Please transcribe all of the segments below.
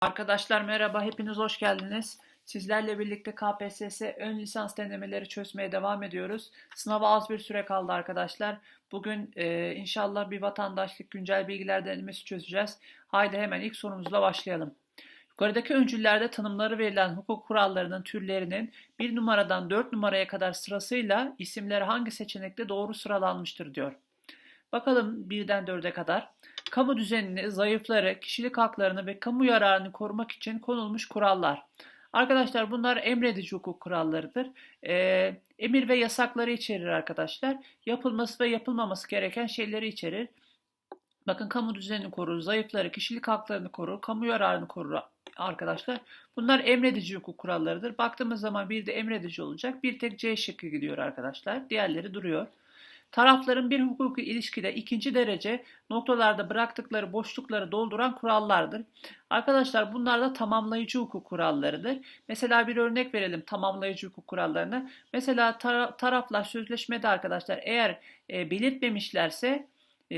Arkadaşlar merhaba, hepiniz hoş geldiniz. Sizlerle birlikte KPSS ön lisans denemeleri çözmeye devam ediyoruz. Sınava az bir süre kaldı arkadaşlar. Bugün e, inşallah bir vatandaşlık güncel bilgiler denemesi çözeceğiz. Haydi hemen ilk sorumuzla başlayalım. Yukarıdaki öncüllerde tanımları verilen hukuk kurallarının türlerinin 1 numaradan 4 numaraya kadar sırasıyla isimleri hangi seçenekte doğru sıralanmıştır diyor. Bakalım birden 4'e kadar. Kamu düzenini, zayıfları, kişilik haklarını ve kamu yararını korumak için konulmuş kurallar. Arkadaşlar bunlar emredici hukuk kurallarıdır. Ee, emir ve yasakları içerir arkadaşlar. Yapılması ve yapılmaması gereken şeyleri içerir. Bakın kamu düzenini korur, zayıfları, kişilik haklarını korur, kamu yararını korur arkadaşlar. Bunlar emredici hukuk kurallarıdır. Baktığımız zaman bir de emredici olacak. Bir tek C şıkkı gidiyor arkadaşlar. Diğerleri duruyor. Tarafların bir hukuki ilişkide ikinci derece noktalarda bıraktıkları boşlukları dolduran kurallardır. Arkadaşlar bunlar da tamamlayıcı hukuk kurallarıdır. Mesela bir örnek verelim tamamlayıcı hukuk kurallarına. Mesela tar- taraflar sözleşmede arkadaşlar eğer e, belirtmemişlerse e,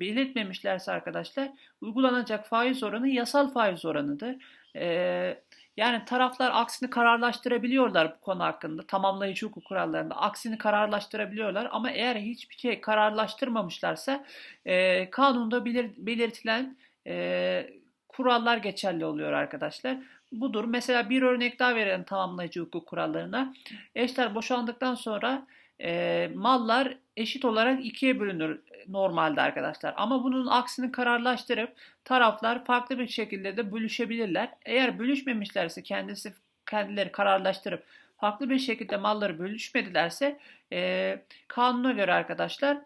belirtmemişlerse arkadaşlar uygulanacak faiz oranı yasal faiz oranıdır. E, yani taraflar aksini kararlaştırabiliyorlar bu konu hakkında. Tamamlayıcı hukuk kurallarında aksini kararlaştırabiliyorlar ama eğer hiçbir şey kararlaştırmamışlarsa e, kanunda belir, belirtilen e, kurallar geçerli oluyor arkadaşlar. Budur. Mesela bir örnek daha verelim tamamlayıcı hukuk kurallarına. Eşler boşandıktan sonra e, mallar eşit olarak ikiye bölünür normalde arkadaşlar. Ama bunun aksini kararlaştırıp taraflar farklı bir şekilde de bölüşebilirler. Eğer bölüşmemişlerse kendisi kendileri kararlaştırıp farklı bir şekilde malları bölüşmedilerse e, kanuna göre arkadaşlar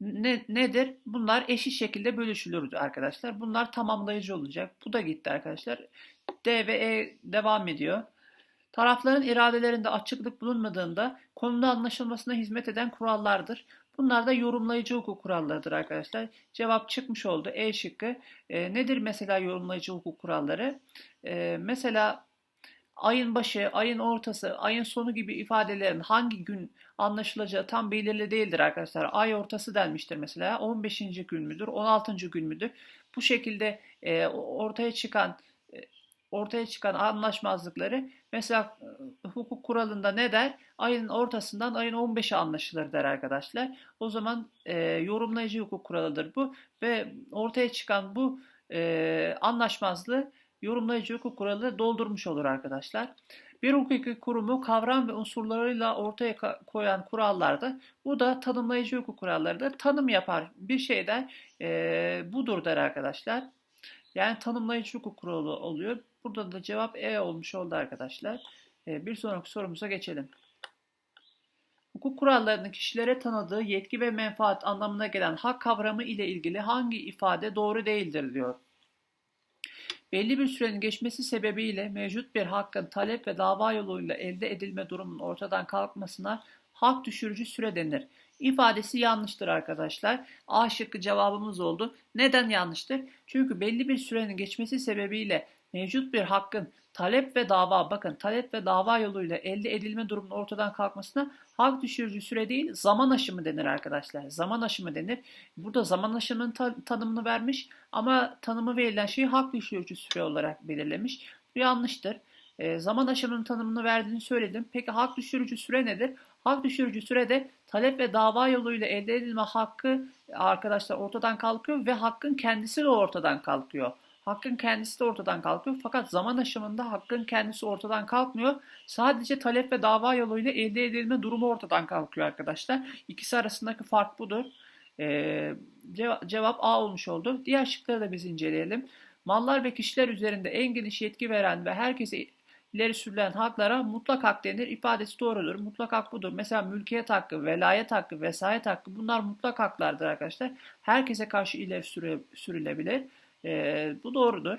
ne, nedir? Bunlar eşit şekilde bölüşülür arkadaşlar. Bunlar tamamlayıcı olacak. Bu da gitti arkadaşlar. D ve E devam ediyor. Tarafların iradelerinde açıklık bulunmadığında konuda anlaşılmasına hizmet eden kurallardır. Bunlar da yorumlayıcı hukuk kurallarıdır arkadaşlar. Cevap çıkmış oldu. E şıkkı. E, nedir mesela yorumlayıcı hukuk kuralları? E, mesela ayın başı, ayın ortası, ayın sonu gibi ifadelerin hangi gün anlaşılacağı tam belirli değildir arkadaşlar. Ay ortası denmiştir mesela. 15. gün müdür, 16. gün müdür? Bu şekilde e, ortaya çıkan ortaya çıkan anlaşmazlıkları mesela hukuk kuralında ne der? Ayın ortasından ayın 15'i anlaşılır der arkadaşlar. O zaman e, yorumlayıcı hukuk kuralıdır bu ve ortaya çıkan bu e, anlaşmazlığı yorumlayıcı hukuk kuralı doldurmuş olur arkadaşlar. Bir hukuki kurumu kavram ve unsurlarıyla ortaya koyan kurallarda bu da tanımlayıcı hukuk kurallarıdır. Tanım yapar bir şeyden e, budur der arkadaşlar. Yani tanımlayıcı hukuk kuralı oluyor. Burada da cevap E olmuş oldu arkadaşlar. E, bir sonraki sorumuza geçelim. Hukuk kurallarının kişilere tanıdığı yetki ve menfaat anlamına gelen hak kavramı ile ilgili hangi ifade doğru değildir diyor. Belli bir sürenin geçmesi sebebiyle mevcut bir hakkın talep ve dava yoluyla elde edilme durumunun ortadan kalkmasına hak düşürücü süre denir. İfadesi yanlıştır arkadaşlar. A şıkkı cevabımız oldu. Neden yanlıştır? Çünkü belli bir sürenin geçmesi sebebiyle mevcut bir hakkın talep ve dava bakın talep ve dava yoluyla elde edilme durumunun ortadan kalkmasına hak düşürücü süre değil zaman aşımı denir arkadaşlar. Zaman aşımı denir. Burada zaman aşımının ta tanımını vermiş ama tanımı verilen şeyi hak düşürücü süre olarak belirlemiş. Bu yanlıştır. E, zaman aşımının tanımını verdiğini söyledim. Peki hak düşürücü süre nedir? Hak düşürücü sürede talep ve dava yoluyla elde edilme hakkı arkadaşlar ortadan kalkıyor ve hakkın kendisi de ortadan kalkıyor. Hakkın kendisi de ortadan kalkıyor fakat zaman aşımında hakkın kendisi ortadan kalkmıyor. Sadece talep ve dava yoluyla elde edilme durumu ortadan kalkıyor arkadaşlar. İkisi arasındaki fark budur. Ee, cevap A olmuş oldu. Diğer şıkları da biz inceleyelim. Mallar ve kişiler üzerinde en geniş yetki veren ve herkese ileri sürülen haklara mutlak hak denir. İfadesi doğrudur. Mutlak hak budur. Mesela mülkiyet hakkı, velayet hakkı, vesayet hakkı bunlar mutlak haklardır arkadaşlar. Herkese karşı ileri sürülebilir. E, bu doğrudur.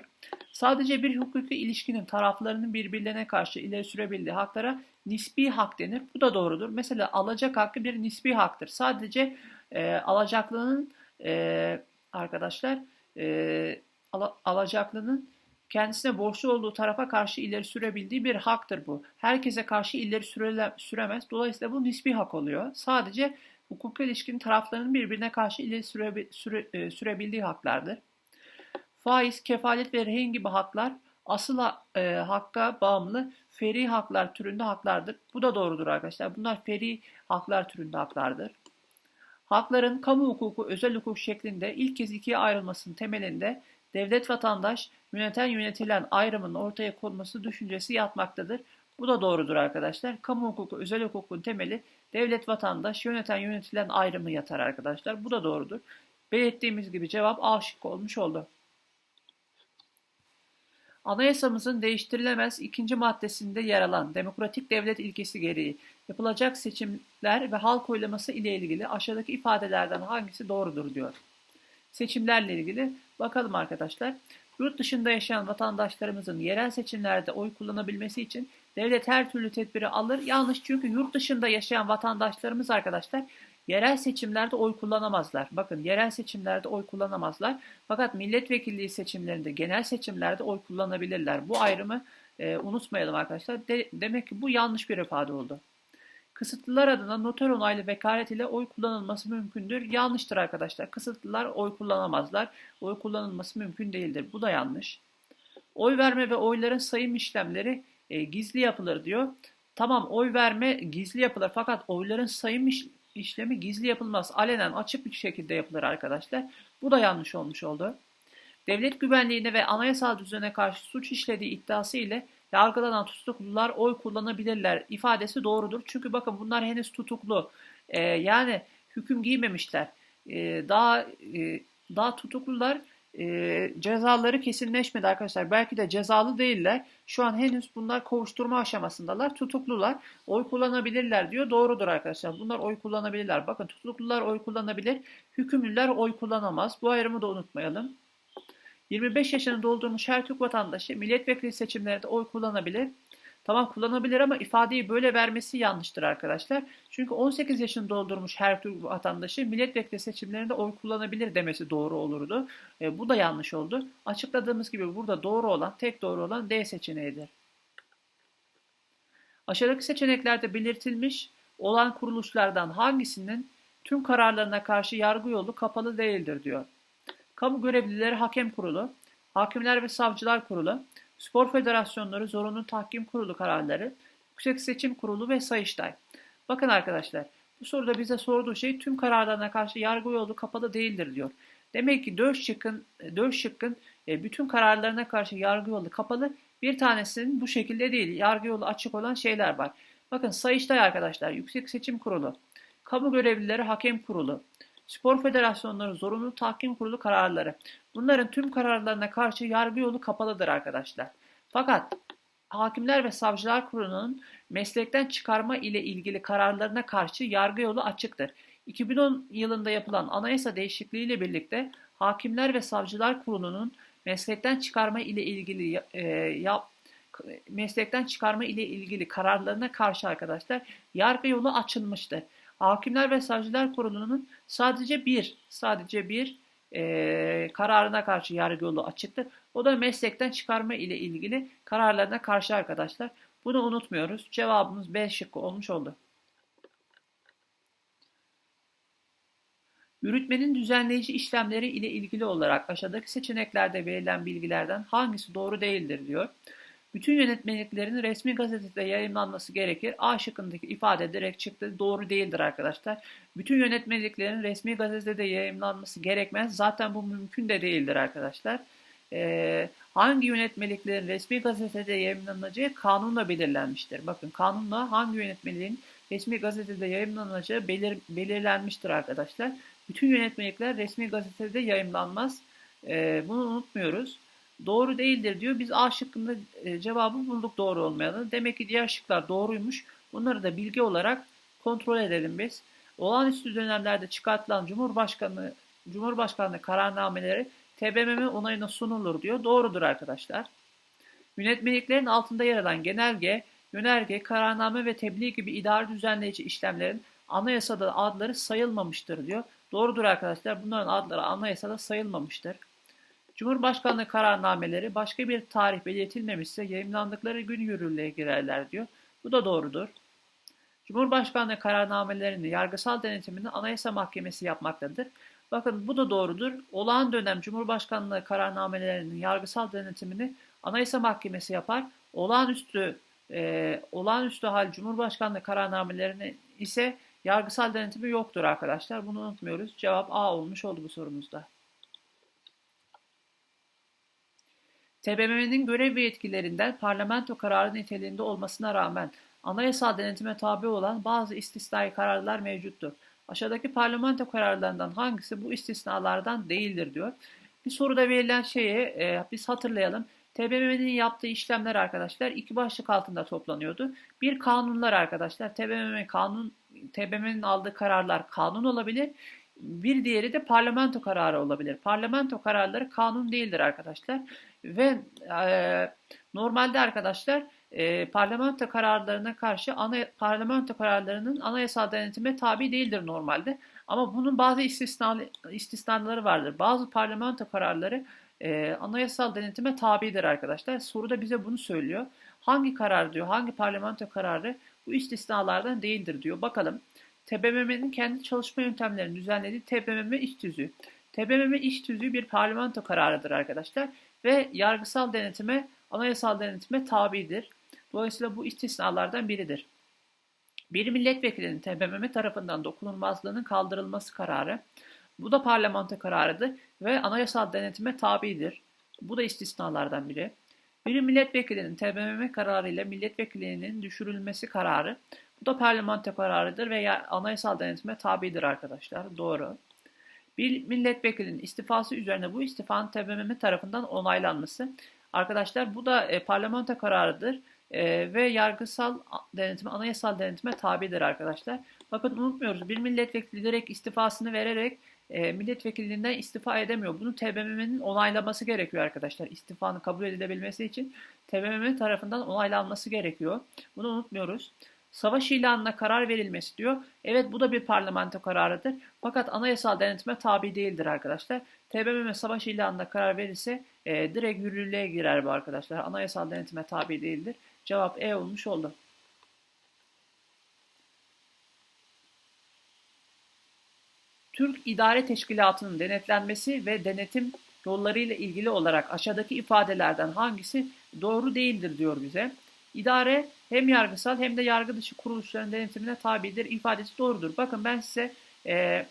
Sadece bir hukuki ilişkinin taraflarının birbirlerine karşı ileri sürebildiği haklara nispi hak denir. Bu da doğrudur. Mesela alacak hakkı bir nispi haktır. Sadece e, alacaklının e, arkadaşlar e, al, alacaklının kendisine borçlu olduğu tarafa karşı ileri sürebildiği bir haktır bu. Herkese karşı ileri sürele, süremez. Dolayısıyla bu nispi hak oluyor. Sadece hukuki ilişkinin taraflarının birbirine karşı ileri süre, süre, sürebildiği haklardır. Faiz, kefalet ve rehin gibi haklar asıl e, hakka bağımlı feri haklar türünde haklardır. Bu da doğrudur arkadaşlar. Bunlar feri haklar türünde haklardır. Hakların kamu hukuku, özel hukuk şeklinde ilk kez ikiye ayrılmasının temelinde devlet vatandaş, yöneten yönetilen ayrımının ortaya konması düşüncesi yatmaktadır. Bu da doğrudur arkadaşlar. Kamu hukuku, özel hukukun temeli devlet vatandaş, yöneten yönetilen ayrımı yatar arkadaşlar. Bu da doğrudur. Belirttiğimiz gibi cevap A şıkkı olmuş oldu. Anayasamızın değiştirilemez ikinci maddesinde yer alan demokratik devlet ilkesi gereği yapılacak seçimler ve halk oylaması ile ilgili aşağıdaki ifadelerden hangisi doğrudur diyor. Seçimlerle ilgili bakalım arkadaşlar. Yurt dışında yaşayan vatandaşlarımızın yerel seçimlerde oy kullanabilmesi için devlet her türlü tedbiri alır. Yanlış çünkü yurt dışında yaşayan vatandaşlarımız arkadaşlar yerel seçimlerde oy kullanamazlar. Bakın yerel seçimlerde oy kullanamazlar. Fakat milletvekilliği seçimlerinde, genel seçimlerde oy kullanabilirler. Bu ayrımı e, unutmayalım arkadaşlar. De, demek ki bu yanlış bir ifade oldu. Kısıtlılar adına noter onaylı vekalet ile oy kullanılması mümkündür. Yanlıştır arkadaşlar. Kısıtlılar oy kullanamazlar. Oy kullanılması mümkün değildir. Bu da yanlış. Oy verme ve oyların sayım işlemleri e, gizli yapılır diyor. Tamam oy verme gizli yapılır fakat oyların sayım iş, işlemi gizli yapılmaz. Alenen açık bir şekilde yapılır arkadaşlar. Bu da yanlış olmuş oldu. Devlet güvenliğine ve anayasal düzene karşı suç işlediği iddiası ile yargılanan tutuklular oy kullanabilirler ifadesi doğrudur. Çünkü bakın bunlar henüz tutuklu. Ee, yani hüküm giymemişler. Ee, daha e, daha tutuklular e, cezaları kesinleşmedi arkadaşlar. Belki de cezalı değiller. Şu an henüz bunlar kovuşturma aşamasındalar. Tutuklular oy kullanabilirler diyor. Doğrudur arkadaşlar. Bunlar oy kullanabilirler. Bakın tutuklular oy kullanabilir. Hükümlüler oy kullanamaz. Bu ayrımı da unutmayalım. 25 yaşını doldurmuş her Türk vatandaşı milletvekili seçimlerinde oy kullanabilir. Tamam kullanabilir ama ifadeyi böyle vermesi yanlıştır arkadaşlar. Çünkü 18 yaşını doldurmuş her Türk vatandaşı milletvekili seçimlerinde oy kullanabilir demesi doğru olurdu. E, bu da yanlış oldu. Açıkladığımız gibi burada doğru olan, tek doğru olan D seçeneğidir. Aşağıdaki seçeneklerde belirtilmiş olan kuruluşlardan hangisinin tüm kararlarına karşı yargı yolu kapalı değildir diyor. Kamu Görevlileri Hakem Kurulu, Hakimler ve Savcılar Kurulu, Spor Federasyonları Zorunlu Tahkim Kurulu kararları, Yüksek Seçim Kurulu ve Sayıştay. Bakın arkadaşlar, bu soruda bize sorduğu şey tüm kararlarına karşı yargı yolu kapalı değildir diyor. Demek ki 4 şıkkın, 4 şıkkın e, bütün kararlarına karşı yargı yolu kapalı. Bir tanesinin bu şekilde değil, yargı yolu açık olan şeyler var. Bakın Sayıştay arkadaşlar, Yüksek Seçim Kurulu, Kamu Görevlileri Hakem Kurulu, Spor Federasyonları Zorunlu Tahkim Kurulu kararları. Bunların tüm kararlarına karşı yargı yolu kapalıdır arkadaşlar. Fakat Hakimler ve Savcılar Kurulu'nun meslekten çıkarma ile ilgili kararlarına karşı yargı yolu açıktır. 2010 yılında yapılan anayasa değişikliği ile birlikte Hakimler ve Savcılar Kurulu'nun meslekten çıkarma ile ilgili e, yap, meslekten çıkarma ile ilgili kararlarına karşı arkadaşlar yargı yolu açılmıştır. Hakimler ve Savcılar Kurulu'nun sadece bir, sadece bir e, kararına karşı yargı yolu açıktır. O da meslekten çıkarma ile ilgili kararlarına karşı arkadaşlar. Bunu unutmuyoruz. Cevabımız B şıkkı olmuş oldu. Yürütmenin düzenleyici işlemleri ile ilgili olarak aşağıdaki seçeneklerde verilen bilgilerden hangisi doğru değildir diyor. Bütün yönetmeliklerin resmi gazetede yayınlanması gerekir. A şıkkındaki ifade direkt çıktı. Doğru değildir arkadaşlar. Bütün yönetmeliklerin resmi gazetede yayınlanması gerekmez. Zaten bu mümkün de değildir arkadaşlar. Ee, hangi yönetmeliklerin resmi gazetede yayınlanacağı kanunla belirlenmiştir. Bakın kanunla hangi yönetmeliğin resmi gazetede yayınlanacağı belir, belirlenmiştir arkadaşlar. Bütün yönetmelikler resmi gazetede yayınlanmaz. Ee, bunu unutmuyoruz doğru değildir diyor. Biz A şıkkında e, cevabı bulduk doğru olmayanı. Demek ki diğer şıklar doğruymuş. Bunları da bilgi olarak kontrol edelim biz. Olağanüstü dönemlerde çıkartılan Cumhurbaşkanı Cumhurbaşkanlığı kararnameleri TBMM onayına sunulur diyor. Doğrudur arkadaşlar. Yönetmeliklerin altında yer alan genelge, yönerge, kararname ve tebliğ gibi idari düzenleyici işlemlerin anayasada adları sayılmamıştır diyor. Doğrudur arkadaşlar. Bunların adları anayasada sayılmamıştır. Cumhurbaşkanlığı kararnameleri başka bir tarih belirtilmemişse yayınlandıkları gün yürürlüğe girerler diyor. Bu da doğrudur. Cumhurbaşkanlığı kararnamelerini yargısal denetimini Anayasa Mahkemesi yapmaktadır. Bakın bu da doğrudur. Olağan dönem Cumhurbaşkanlığı kararnamelerinin yargısal denetimini Anayasa Mahkemesi yapar. Olağanüstü e, olağanüstü hal Cumhurbaşkanlığı kararnamelerinin ise yargısal denetimi yoktur arkadaşlar. Bunu unutmuyoruz. Cevap A olmuş oldu bu sorumuzda. TBMM'nin görev ve yetkilerinden parlamento kararı niteliğinde olmasına rağmen anayasal denetime tabi olan bazı istisnai kararlar mevcuttur. Aşağıdaki parlamento kararlarından hangisi bu istisnalardan değildir diyor. Bir soruda verilen şeyi e, biz hatırlayalım. TBMM'nin yaptığı işlemler arkadaşlar iki başlık altında toplanıyordu. Bir kanunlar arkadaşlar. TBMM kanun TBMM'nin aldığı kararlar kanun olabilir. Bir diğeri de parlamento kararı olabilir. Parlamento kararları kanun değildir arkadaşlar. Ve e, normalde arkadaşlar e, parlamento kararlarına karşı ana, parlamento kararlarının anayasal denetime tabi değildir normalde. Ama bunun bazı istisnaları vardır. Bazı parlamento kararları e, anayasal denetime tabidir arkadaşlar. Soruda bize bunu söylüyor. Hangi karar diyor, hangi parlamento kararı bu istisnalardan değildir diyor. Bakalım. TBMM'nin kendi çalışma yöntemlerini düzenlediği TBMM iş tüzüğü. TBMM iş tüzüğü bir parlamento kararıdır arkadaşlar ve yargısal denetime, anayasal denetime tabidir. Dolayısıyla bu istisnalardan biridir. Bir milletvekilinin TBMM tarafından dokunulmazlığının kaldırılması kararı. Bu da parlamento kararıdır ve anayasal denetime tabidir. Bu da istisnalardan biri. Bir milletvekilinin TBMM kararı ile milletvekilinin düşürülmesi kararı. Bu da parlamento kararıdır ve anayasal denetime tabidir arkadaşlar. Doğru. Bir milletvekilinin istifası üzerine bu istifanın TBMM tarafından onaylanması. Arkadaşlar bu da e, parlamento kararıdır e, ve yargısal denetime, anayasal denetime tabidir arkadaşlar. Bakın unutmuyoruz bir milletvekili direkt istifasını vererek e, milletvekilliğinden istifa edemiyor. Bunu TBMM'nin onaylaması gerekiyor arkadaşlar. İstifanın kabul edilebilmesi için TBMM tarafından onaylanması gerekiyor. Bunu unutmuyoruz. Savaş ilanına karar verilmesi diyor. Evet bu da bir parlamento kararıdır. Fakat anayasal denetime tabi değildir arkadaşlar. TBMM savaş ilanına karar verirse e, direkt yürürlüğe girer bu arkadaşlar. Anayasal denetime tabi değildir. Cevap E olmuş oldu. Türk İdare Teşkilatı'nın denetlenmesi ve denetim yollarıyla ilgili olarak aşağıdaki ifadelerden hangisi doğru değildir diyor bize. İdare hem yargısal hem de yargı dışı kuruluşların denetimine tabidir ifadesi doğrudur. Bakın ben size e,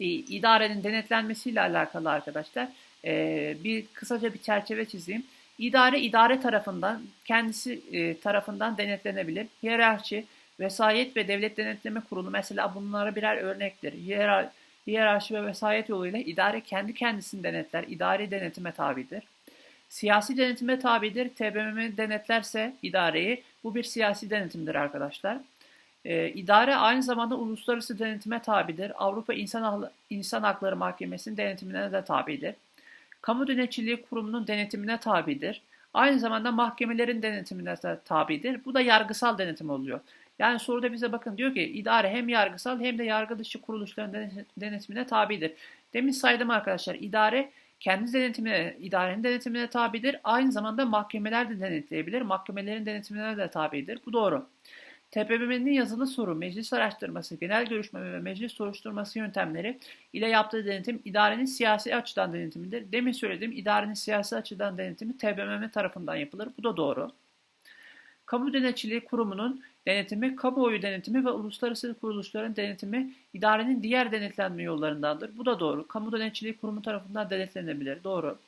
idarenin denetlenmesiyle alakalı arkadaşlar e, bir kısaca bir çerçeve çizeyim. İdare idare tarafından kendisi e, tarafından denetlenebilir. Hiyerarşi, vesayet ve devlet denetleme kurulu mesela bunlara birer örnektir. Hiyerar, hiyerarşi ve vesayet yoluyla idare kendi kendisini denetler. İdari denetime tabidir. Siyasi denetime tabidir. TBMM denetlerse idareyi bu bir siyasi denetimdir arkadaşlar. Ee, idare aynı zamanda uluslararası denetime tabidir. Avrupa İnsan, İnsan Hakları Mahkemesi'nin denetimine de tabidir. Kamu Denetçiliği Kurumu'nun denetimine tabidir. Aynı zamanda mahkemelerin denetimine de tabidir. Bu da yargısal denetim oluyor. Yani soruda bize bakın diyor ki idare hem yargısal hem de yargı dışı kuruluşların denetimine tabidir. Demin saydım arkadaşlar idare kendi denetimine, idarenin denetimine tabidir. Aynı zamanda mahkemeler de denetleyebilir. Mahkemelerin denetimine de tabidir. Bu doğru. TBMM'nin yazılı soru, meclis araştırması, genel görüşme ve meclis soruşturması yöntemleri ile yaptığı denetim idarenin siyasi açıdan denetimidir. Demin söyledim idarenin siyasi açıdan denetimi TBMM tarafından yapılır. Bu da doğru. Kamu Denetçiliği Kurumu'nun denetimi, kamuoyu denetimi ve uluslararası kuruluşların denetimi idarenin diğer denetlenme yollarındandır. Bu da doğru. Kamu Denetçiliği Kurumu tarafından denetlenebilir. Doğru.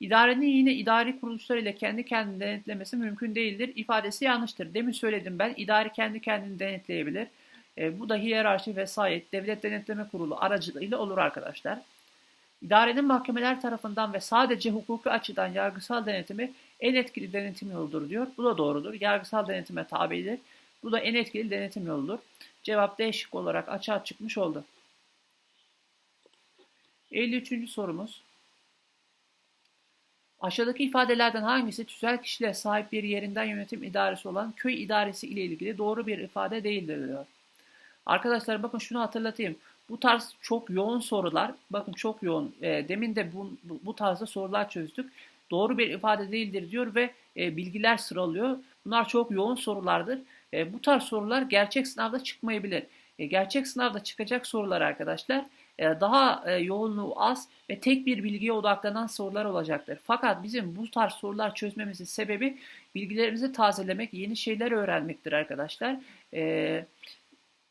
İdarenin yine idari kuruluşlar ile kendi kendini denetlemesi mümkün değildir. İfadesi yanlıştır. Demin söyledim ben. İdari kendi kendini denetleyebilir. E, bu da hiyerarşi vesayet, devlet denetleme kurulu aracılığıyla olur arkadaşlar. İdarenin mahkemeler tarafından ve sadece hukuki açıdan yargısal denetimi en etkili denetim yoludur diyor. Bu da doğrudur. Yargısal denetime tabidir. Bu da en etkili denetim yoludur. Cevap değişik olarak açığa çıkmış oldu. 53. sorumuz. Aşağıdaki ifadelerden hangisi tüzel kişiliğe sahip bir yerinden yönetim idaresi olan köy idaresi ile ilgili doğru bir ifade değildir diyor. Arkadaşlar bakın şunu hatırlatayım. Bu tarz çok yoğun sorular, bakın çok yoğun, e, demin de bu, bu tarzda sorular çözdük. Doğru bir ifade değildir diyor ve e, bilgiler sıralıyor. Bunlar çok yoğun sorulardır. E, bu tarz sorular gerçek sınavda çıkmayabilir. E, gerçek sınavda çıkacak sorular arkadaşlar e, daha e, yoğunluğu az ve tek bir bilgiye odaklanan sorular olacaktır. Fakat bizim bu tarz sorular çözmemizin sebebi bilgilerimizi tazelemek, yeni şeyler öğrenmektir arkadaşlar. E,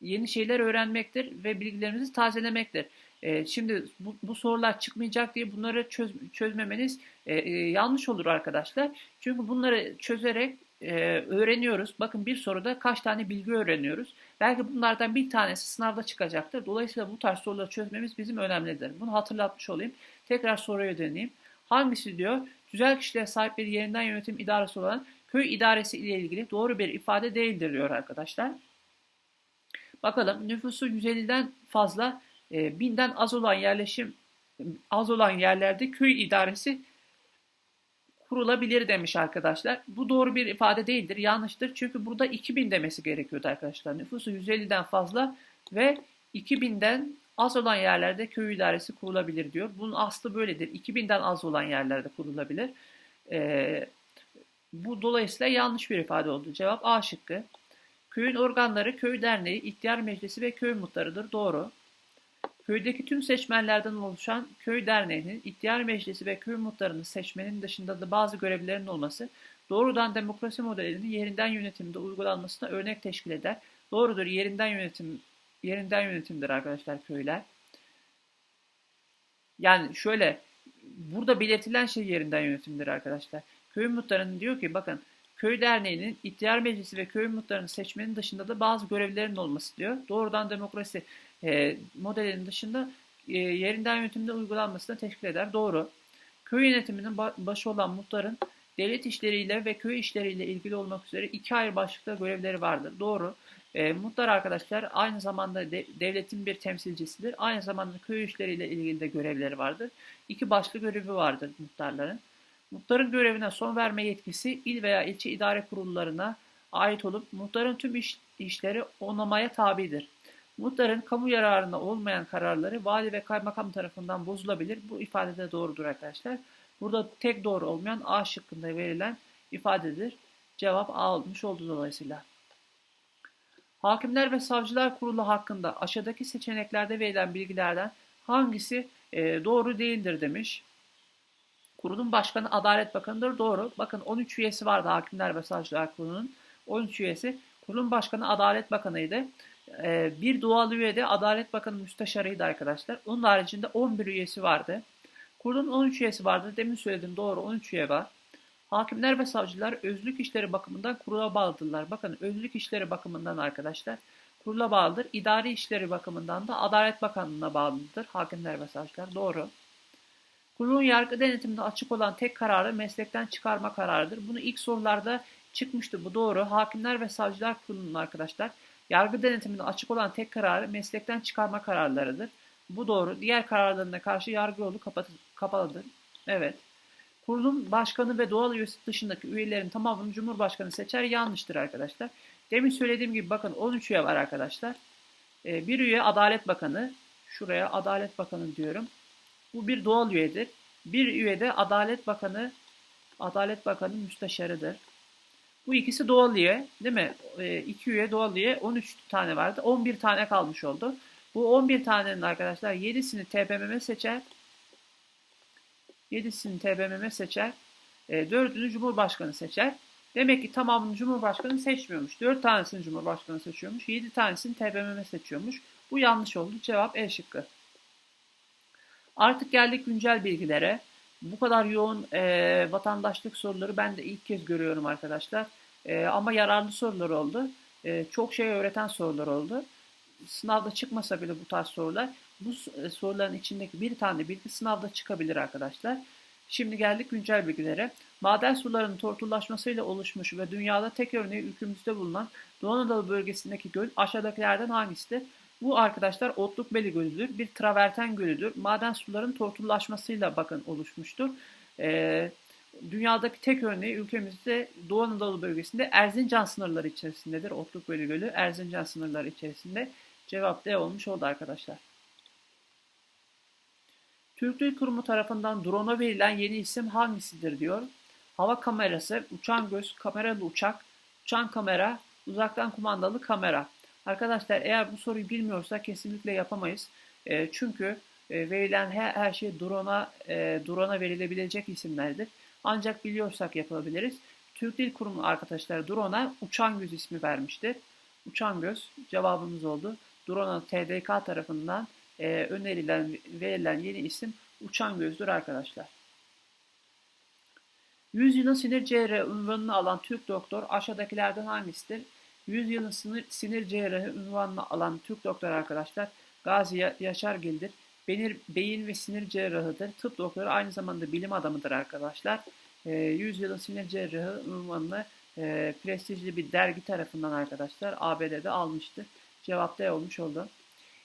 yeni şeyler öğrenmektir ve bilgilerimizi tazelemektir. E, şimdi bu, bu sorular çıkmayacak diye bunları çöz, çözmemeniz e, e, yanlış olur arkadaşlar. Çünkü bunları çözerek e, öğreniyoruz. Bakın bir soruda kaç tane bilgi öğreniyoruz. Belki bunlardan bir tanesi sınavda çıkacaktır. Dolayısıyla bu tarz soruları çözmemiz bizim önemlidir. Bunu hatırlatmış olayım. Tekrar soruyu deneyeyim. Hangisi diyor? Güzel kişiliğe sahip bir yerinden yönetim idaresi olan köy idaresi ile ilgili doğru bir ifade değildir diyor arkadaşlar. Bakalım nüfusu 150'den fazla, e, binden az olan yerleşim az olan yerlerde köy idaresi kurulabilir demiş arkadaşlar. Bu doğru bir ifade değildir, yanlıştır. Çünkü burada 2000 demesi gerekiyordu arkadaşlar. Nüfusu 150'den fazla ve 2000'den az olan yerlerde köy idaresi kurulabilir diyor. Bunun aslı böyledir. 2000'den az olan yerlerde kurulabilir. Ee, bu dolayısıyla yanlış bir ifade oldu. Cevap A şıkkı. Köyün organları köy derneği, ihtiyar meclisi ve köy muhtarıdır. Doğru. Köydeki tüm seçmenlerden oluşan köy derneğinin, ihtiyar meclisi ve köy muhtarını seçmenin dışında da bazı görevlilerin olması doğrudan demokrasi modelinin yerinden yönetimde uygulanmasına örnek teşkil eder. Doğrudur yerinden yönetim yerinden yönetimdir arkadaşlar köyler. Yani şöyle burada belirtilen şey yerinden yönetimdir arkadaşlar. Köy muhtarının diyor ki bakın köy derneğinin ihtiyar meclisi ve köy muhtarını seçmenin dışında da bazı görevlilerin olması diyor. Doğrudan demokrasi e, modelinin dışında e, yerinden yönetimde uygulanmasına teşkil eder. Doğru. Köy yönetiminin başı olan muhtarın devlet işleriyle ve köy işleriyle ilgili olmak üzere iki ayrı başlıkta görevleri vardır. Doğru. E, muhtar arkadaşlar aynı zamanda de, devletin bir temsilcisidir. Aynı zamanda köy işleriyle ilgili de görevleri vardır. İki başlı görevi vardır muhtarların. Muhtarın görevine son verme yetkisi il veya ilçe idare kurullarına ait olup muhtarın tüm iş, işleri onamaya tabidir. Muhtarın kamu yararına olmayan kararları vali ve kaymakam tarafından bozulabilir. Bu ifade de doğrudur arkadaşlar. Burada tek doğru olmayan A şıkkında verilen ifadedir. Cevap A olmuş oldu dolayısıyla. Hakimler ve Savcılar Kurulu hakkında aşağıdaki seçeneklerde verilen bilgilerden hangisi e, doğru değildir demiş. Kurulun başkanı Adalet Bakanı'dır. Doğru. Bakın 13 üyesi vardı Hakimler ve Savcılar Kurulu'nun. 13 üyesi. Kurulun başkanı Adalet Bakanı'ydı. Ee, bir doğal üye de Adalet Bakanı Müsteşarı'ydı arkadaşlar. Onun haricinde 11 üyesi vardı. Kurulun 13 üyesi vardı. Demin söyledim doğru 13 üye var. Hakimler ve savcılar özlük işleri bakımından kurula bağlıdırlar. Bakın özlük işleri bakımından arkadaşlar kurula bağlıdır. İdari işleri bakımından da Adalet Bakanlığı'na bağlıdır. Hakimler ve savcılar doğru. Kurulun yargı denetiminde açık olan tek kararı meslekten çıkarma kararıdır. Bunu ilk sorularda çıkmıştı. Bu doğru. Hakimler ve Savcılar Kurulu'nun arkadaşlar yargı denetiminde açık olan tek kararı meslekten çıkarma kararlarıdır. Bu doğru. Diğer kararlarına karşı yargı yolu kapalıdır. Evet. Kurulun başkanı ve doğal üyesi dışındaki üyelerin tamamını Cumhurbaşkanı seçer. Yanlıştır arkadaşlar. Demin söylediğim gibi bakın 13 üye var arkadaşlar. Ee, bir üye Adalet Bakanı. Şuraya Adalet Bakanı diyorum. Bu bir doğal üyedir. Bir üye de Adalet Bakanı Adalet Bakanı müsteşarıdır. Bu ikisi doğal üye değil mi? E, iki üye doğal üye 13 tane vardı. 11 tane kalmış oldu. Bu 11 tanenin arkadaşlar 7'sini TBMM seçer. 7'sini TBMM seçer. E, 4'ünü Cumhurbaşkanı seçer. Demek ki tamamını Cumhurbaşkanı seçmiyormuş. 4 tanesini Cumhurbaşkanı seçiyormuş. 7 tanesini TBMM seçiyormuş. Bu yanlış oldu. Cevap E şıkkı. Artık geldik güncel bilgilere. Bu kadar yoğun e, vatandaşlık soruları ben de ilk kez görüyorum arkadaşlar. E, ama yararlı sorular oldu. E, çok şey öğreten sorular oldu. Sınavda çıkmasa bile bu tarz sorular, bu e, soruların içindeki bir tane bilgi sınavda çıkabilir arkadaşlar. Şimdi geldik güncel bilgilere. Maden sularının tortullaşmasıyla oluşmuş ve dünyada tek örneği ülkemizde bulunan Doğu Anadolu bölgesindeki göl aşağıdakilerden hangisidir? Bu arkadaşlar Otluk Beli Gölü'dür. Bir traverten gölüdür. Maden suların tortullaşmasıyla bakın oluşmuştur. Ee, dünyadaki tek örneği ülkemizde Doğu Anadolu bölgesinde Erzincan sınırları içerisindedir. Otluk Beli Gölü Erzincan sınırları içerisinde. Cevap D olmuş oldu arkadaşlar. Türk Dil Kurumu tarafından drone'a verilen yeni isim hangisidir diyor. Hava kamerası, uçan göz, kameralı uçak, uçan kamera, uzaktan kumandalı kamera. Arkadaşlar eğer bu soruyu bilmiyorsak kesinlikle yapamayız. E, çünkü e, verilen her, her şey drone'a e, drone'a verilebilecek isimlerdir. Ancak biliyorsak yapabiliriz. Türk Dil Kurumu arkadaşlar drone'a uçan göz ismi vermiştir. Uçan göz cevabımız oldu. Drone'a TDK tarafından e, önerilen verilen yeni isim uçan gözdür arkadaşlar. Yüzyılın sinir cerrahı unvanını alan Türk doktor aşağıdakilerden hangisidir? Yüzyılın sinir, sinir cerrahı unvanını alan Türk doktor arkadaşlar Gazi Yaşargil'dir. Beyin, beyin ve sinir cerrahıdır. Tıp doktoru aynı zamanda bilim adamıdır arkadaşlar. E, yüzyılın sinir cerrahı unvanını e, prestijli bir dergi tarafından arkadaşlar ABD'de almıştır. Cevap D olmuş oldu.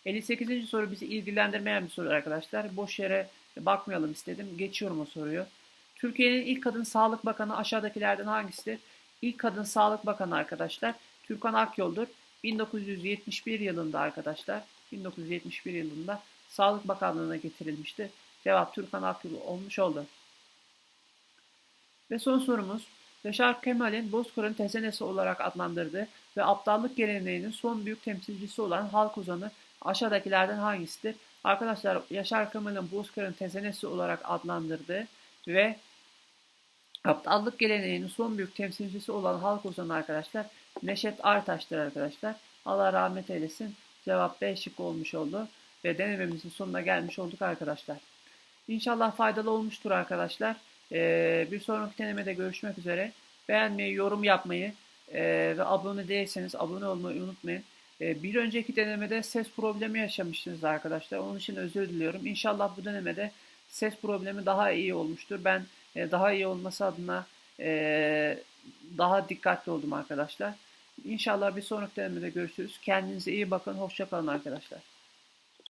58. soru bizi ilgilendirmeyen bir soru arkadaşlar. Boş yere bakmayalım istedim. Geçiyorum o soruyu. Türkiye'nin ilk kadın sağlık bakanı aşağıdakilerden hangisidir? İlk kadın sağlık bakanı arkadaşlar Türkan Akyol'dur. 1971 yılında arkadaşlar 1971 yılında Sağlık Bakanlığı'na getirilmişti. Cevap Türkan Akyol olmuş oldu. Ve son sorumuz Yaşar Kemal'in Bozkır'ın tezenesi olarak adlandırdığı ve aptallık geleneğinin son büyük temsilcisi olan halk ozanı aşağıdakilerden hangisidir? Arkadaşlar Yaşar Kemal'in Bozkır'ın tezenesi olarak adlandırdığı ve aptallık geleneğinin son büyük temsilcisi olan halk ozanı arkadaşlar Neşet Artaş'tır arkadaşlar. Allah rahmet eylesin. Cevap B şık olmuş oldu. Ve denememizin sonuna gelmiş olduk arkadaşlar. İnşallah faydalı olmuştur arkadaşlar. Ee, bir sonraki denemede görüşmek üzere. Beğenmeyi, yorum yapmayı e, ve abone değilseniz abone olmayı unutmayın. E, bir önceki denemede ses problemi yaşamıştınız arkadaşlar. Onun için özür diliyorum. İnşallah bu denemede ses problemi daha iyi olmuştur. Ben e, daha iyi olması adına e, daha dikkatli oldum arkadaşlar. İnşallah bir sonraki denemede görüşürüz. Kendinize iyi bakın. Hoşçakalın arkadaşlar.